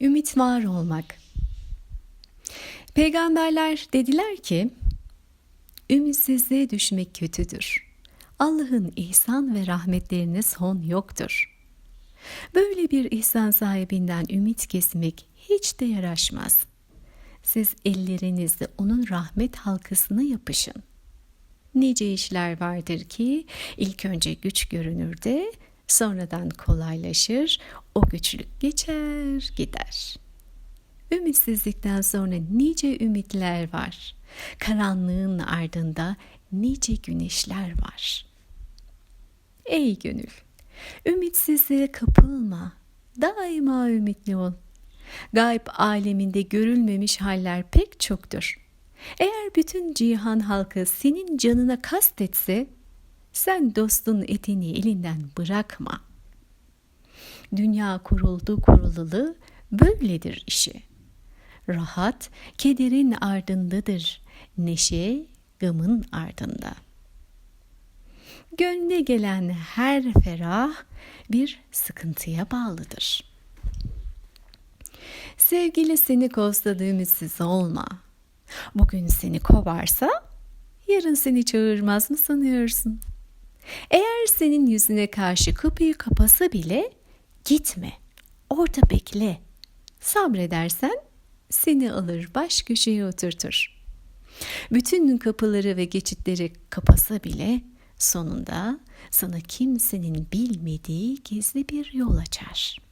Ümit var olmak. Peygamberler dediler ki, ümitsizliğe düşmek kötüdür. Allah'ın ihsan ve rahmetlerine son yoktur. Böyle bir ihsan sahibinden ümit kesmek hiç de yaraşmaz. Siz ellerinizle onun rahmet halkasına yapışın. Nice işler vardır ki ilk önce güç görünür de sonradan kolaylaşır, o güçlük geçer gider. Ümitsizlikten sonra nice ümitler var. Karanlığın ardında nice güneşler var. Ey gönül, ümitsizliğe kapılma. Daima ümitli ol. Gayb aleminde görülmemiş haller pek çoktur. Eğer bütün cihan halkı senin canına kastetse, sen dostun etini elinden bırakma. Dünya kuruldu kurululu böyledir işi. Rahat kederin ardındadır, neşe gamın ardında. Gönle gelen her ferah bir sıkıntıya bağlıdır. Sevgili seni kozladı ümitsiz olma. Bugün seni kovarsa yarın seni çağırmaz mı sanıyorsun? Eğer senin yüzüne karşı kapıyı kapasa bile gitme. Orada bekle. Sabredersen seni alır baş köşeye oturtur. Bütün kapıları ve geçitleri kapasa bile sonunda sana kimsenin bilmediği gizli bir yol açar.''